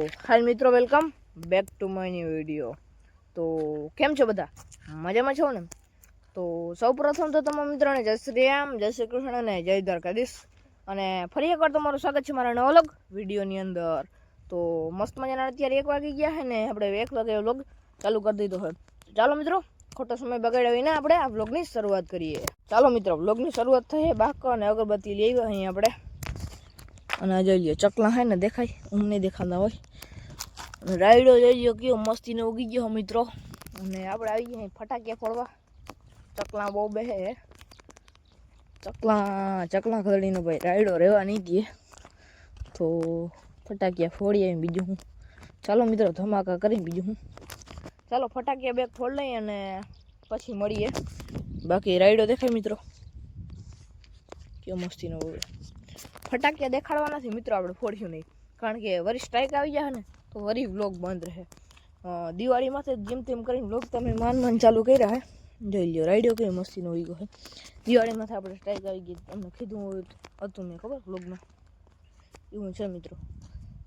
હાય મિત્રો welcome back to my new video તો કેમ છો બધા? મજામાં છો ને? તો સૌ પ્રથમ તો તમામ મિત્રોને જય શ્રી રામ, જય શ્રી કૃષ્ણ અને જય દ્વારકાધીશ. અને ફરી એકવાર તમારું સ્વાગત છે મારા અલગ વિડીયોની અંદર. તો મસ્ત મજાના અત્યારે એક વાગી ગયા છે ને આપણે એક વાગે વ્લોગ ચાલુ કરી દીધો હોય ચાલો મિત્રો, ખોટો સમય બગાડ્યા વિના આપણે આ વ્લોગની શરૂઆત કરીએ. ચાલો મિત્રો, વ્લોગની શરૂઆત થઈ બાકો અને અગરબત્તી લઈ આવ્યા અહીં આપણે. અને જોઈ લ્યો, ચકલા હે ને દેખાય નહીં દેખાતા હોય. રાયડો જોઈ લ્યો કયો મસ્તીને ઉગી ગયો મિત્રો. અને આપણે આવી ગયા ફટાકિયા ફોડવા. ચકલા બહુ બેહે ચકલા ચકલા ખરડીનો ભાઈ, રાયડો રહેવા નહીં દે. તો ફટાકિયા ફોડીએ બીજું હું. ચાલો મિત્રો, ધમાકા કરી બીજું હું. ચાલો ફટાકિયા બેગ ફોડ લઈએ અને પછી મળીએ. બાકી રાયડો દેખાય મિત્રો. કયો મસ્તીનો હોય ફટાકિયા દેખાડવા નથી મિત્રો આપણે ફોડ્યું નહીં. કારણ કે વરી સ્ટ્રાઇક આવી જાય ને તો વરી વ્લોગ બંધ રહે. અ, દિવાળીમાંથી જેમ તેમ કરીને વ્લોગ તમે માન માન ચાલુ કર્યા હે. જોઈ લ્યો રાઈડો કેવી મસ્તીનો હોઈ ગયો હે. દિવાળીમાંથી આપણે સ્ટ્રાઇક આવી ગઈ તમને કીધું હોય તો હતું મેં ખબર? વ્લોગમાં એવું છે મિત્રો.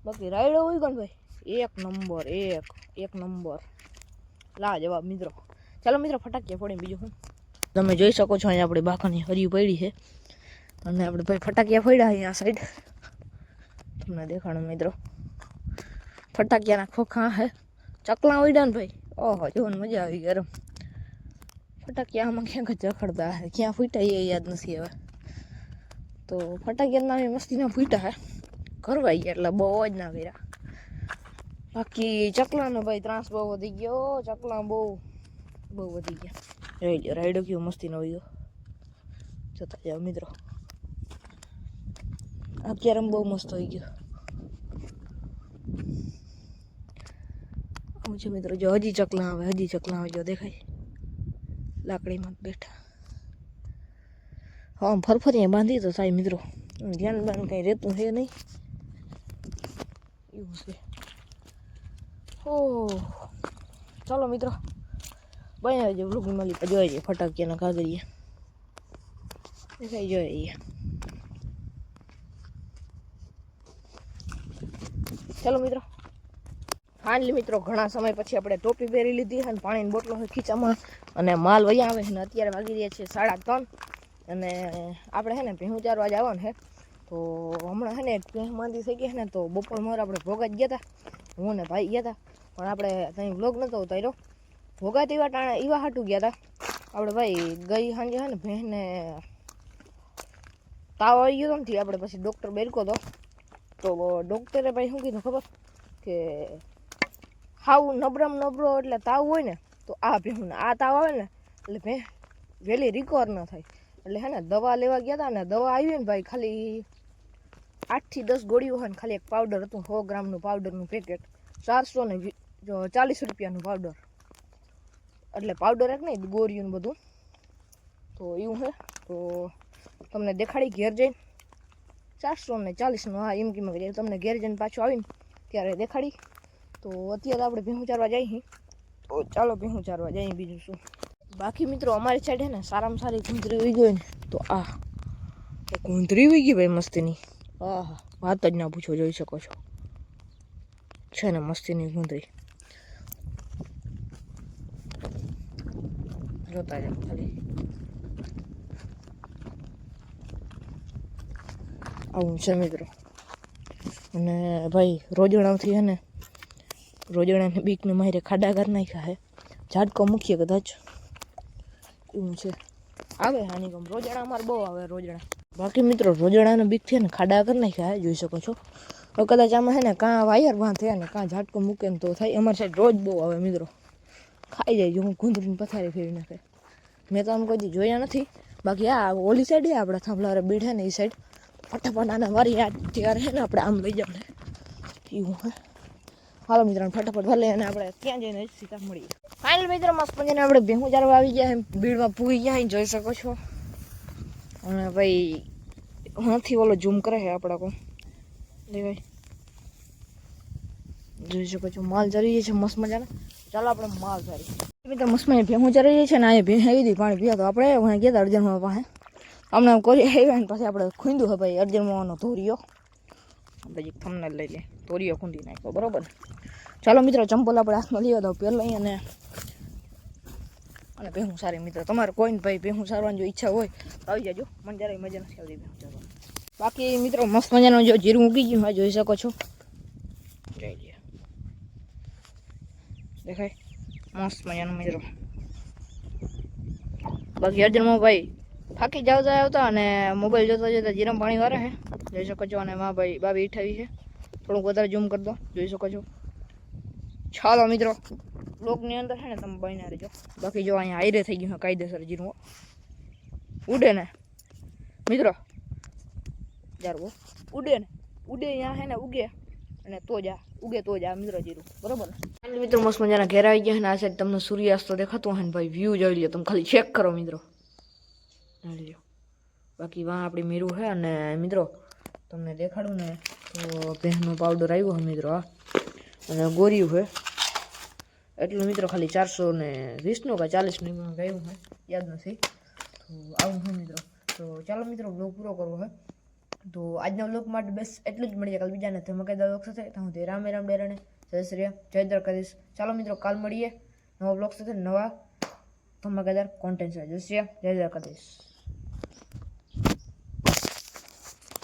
બાકી રાઈડો હોય ગયો ને ભાઈ એક નંબર એક એક નંબર. લા જવાબ મિત્રો. ચાલો મિત્રો ફટાકિયા ફોડીને બીજું હું તમે જોઈ શકો છો અહીંયા આપણી બાકાની હરી પડી છે. અને આપણે ભાઈ ફટાકિયા ફોડ્યા અહીંયા સાઈડ તમને દેખાડો મિત્રો. ફટાકિયાના ખોખા હે. ચકલા ઉડ્યા ને ભાઈ. ઓહો જોવાની મજા આવી ગરમ ફટાકિયા આમાં ક્યાંક જ જખડતા હે? ક્યાં ફૂટ્યા એ યાદ નથી હવે. તો ફટાકિયાના અમે મસ્તીના ફૂટ્યા હે. કરવા ગયા એટલે બહુ જ ના કર્યા. બાકી ચકલાનો ભાઈ ત્રાસ બહુ વધી ગયો. ચકલા બહુ બહુ વધી ગયા. રાઈડ રાઈડો કયો મસ્તીનો હોય ગયો જતા જાઓ મિત્રો. અત્યારે બહુ મસ્ત થઈ ગયો આવું છે મિત્રો જો હજી ચકલા આવે હજી ચકલા આવે જો દેખાય લાકડીમાં બેઠા હા ફરફરીએ બાંધી તો થાય મિત્રો ધ્યાન બાન કંઈ રહેતું છે નહીં એવું છે ઓ ચાલો મિત્રો બનાવી જો વ્લોગની મળી પછી જોઈ જઈએ ફટાકિયાના કાગળિયા દેખાય જોઈએ ચાલો મિત્રો. ફાઇનલી મિત્રો ઘણા સમય પછી આપણે ટોપી પહેરી લીધી અને પાણીની બોટલો હોય ખીચામાં અને માલ વહ્યા આવે ને અત્યારે વાગી રહ્યા છે સાડા ત્રણ. અને આપણે છે ને ભેહું ચારવા જવાનું છે તો હમણાં હે ને ભેહ થઈ ગઈ ને તો બપોર મોર આપણે ભોગા જ ગયા હતા હું ને ભાઈ ગયા હતા પણ આપણે ત્યાં વ્લોગ નહોતો ઉતાર્યો. ભોગા તેવા ટાણા એવા હાટું ગયા હતા આપણે ભાઈ ગઈ સાંજે હે ને ભેહને તાવ આવી ગયો ને આપણે પછી ડૉક્ટર બેરકો હતો તો ડૉક્ટરે ભાઈ શું કીધું ખબર? કે હાવ નબરામ નબરો એટલે તાવ હોય ને, તો આ ભેહું આ તાવ આવે ને, એટલે ભે વહેલી રિકવર ન થાય. એટલે હે ને દવા લેવા ગયા હતા ને, દવા આવી ને ભાઈ ખાલી આઠથી દસ ગોળીઓ હોય ને, ખાલી એક પાવડર હતું, સો ગ્રામનું પાવડરનું પેકેટ ચારસો ને ચાલીસ રૂપિયાનું પાવડર એટલે પાવડર એક નહીં ગોળીઓનું બધું. તો એવું હે, તો તમને દેખાડી ઘેર જઈને ચારસો ને ચાલીસનું હા એમ કિંમત તમને ઘેર જઈને પાછું આવીને ત્યારે દેખાડી. તો અત્યારે આપણે ભેહું ચારવા જઈએ તો ચાલો ભેહું ચારવા જઈએ બીજું શું. બાકી મિત્રો, અમારી સાઈડ છે ને સારામાં સારી ગુંદરી ઉઈ ગઈ ને, તો આ ગુંદરી ઉઈ ગઈ ભાઈ મસ્તીની. આહા, વાત જ ના પૂછો, જોઈ શકો છો. છે ને મસ્તીની ગુંદરી. જોતા જાઓ ખાલી. આવું છે મિત્રો. અને ભાઈ રોજણાથી હે ને, રોજણાને બીકને મારે ખાડા કરી નાખ્યા હે. ઝાટકો મૂકીએ કદાચ. એવું છે. આવે હાનિકમ રોજણા અમારે બહુ આવે રોજણા. બાકી મિત્રો, રોજણાને બીકથી ને ખાડા કરી નાખ્યા જોઈ શકો છો. તો કદાચ આમાં હે ને કાં વાયર બાંધે ને કાં ઝાટકો મૂકે ને તો થાય. અમારી સાઈડ રોજ બહુ આવે મિત્રો. ખાઈ જાય જો હું ગુંદરીને પથારી ફેરી નાખે. મેં તો આમ કદી જોયા નથી. બાકી આ ઓલી સાઈડ આપણા થાંભલા બીડ છે ને એ સાઈડ. ફટાફટ આને મારી યાદ ત્યારે છે ને આપણે આમ લઈ જાવ ને. એવું હા. હાલો મિત્રો ફટાફટ ભલે અને આપણે ત્યાં જઈને સીધા મળીએ. ફાઇનલ મિત્રો, મસ્ત મજાને આપણે ભેહું ચારવા આવી ગયા ભીડમાં પૂરી ગયા જોઈ શકો છો. અને ભાઈ, હાથી ઓલો ઝૂમ કરે છે આપણા કો. લે ભાઈ. જોઈ શકો છો, માલ ચરી છે, મસ્ત મજાના. ચાલો આપણે માલ ચરી મિત્રો, મસ્ત મજા ભેહું ચરી છે ને, અહીંયા ભેહ આવી હતી, પાણી પીવા તો આપણે ગયા હતા અર્જનમાં પાસે. આમ કરી આવ્યા ને પછી આપણે ખૂંદું હે ભાઈ અર્જન મોહનનો ધોરિયો. આપણે એક થમને લઈ લે. તોરીઓ ખૂંદી નાખ્યો, બરોબર? ચાલો મિત્રો ચંપલ આપણે હાથમાં લઈ દઉં પહેલાં અને અને ભેહું સારી મિત્ર, તમારે કોઈને ભાઈ ભેહું સારવાની જો ઈચ્છા હોય તો આવી જાજો. મને જરાય મજા નથી આવતી ભેહું સારવાની. બાકી મિત્રો, મસ્ત મજાનું જો જીરું ઉગી ગયું હોય જોઈ શકો છો. જઈ લે દેખાય? મસ્ત મજાનું મિત્રો. બાકી અર્જુનમાં ભાઈ થાકી જાવ જાય આવતા અને મોબાઈલ જોતા જોતા જીરમ પાણી વારે છે જોઈ શકો છો અને માં ભાઈ બાબી ઈઠાવી છે. થોડુંક વધારે ઝૂમ કરી દો. જોઈ શકો છો. ચાલો મિત્રો બ્લોકની અંદર છે ને તમે બન્યા રહેજો. બાકી જો અહીંયા હાઈરે થઈ ગયું છે કાયદેસર જીરું ઉડે ને. મિત્રો જારવો ઉડે ને. ઉડે અહીંયા છે ને, ઉગે. અને તો જ, ઉગે તો જ આ મિત્રો જીરું. બરોબર મિત્રો, મસ્ત મજાના ઘેર આવી ગયા છે ને, આ સાઈડ તમને સૂર્યાસ્ત દેખાતો હોય ને ભાઈ વ્યૂ જોઈ લે તમે ખાલી ચેક કરો મિત્રો. લ્યો. બાકી વાં આપણી મીરું છે અને મિત્રો, તમને દેખાડું ને તો ભેંસનો પાવડર આવ્યો છે મિત્રો આ અને ગોર્યું છે. એટલું મિત્રો ખાલી ચારસો ને વીસનું કાંઈ ચાલીસનું એમાં ગયું છે. યાદ નથી. તો આવું છે મિત્રો. તો ચાલો મિત્રો બ્લોગ પૂરો કરવો છે. તો આજના બ્લોગ માટે બસ એટલું જ મળીએ. કાલ બીજાને ધમાકેદાર બ્લોગ સાથે. તો હું તે રામે રામ ડેરાને. જય શ્રી જય દ્વારકાધીશ. ચાલો મિત્રો, કાલ મળીએ. નવા બ્લોગ સાથે નવા ધમકેદાર કોન્ટેન્ટ સાથે. જય શ્રી જય દ્વારકાધીશ.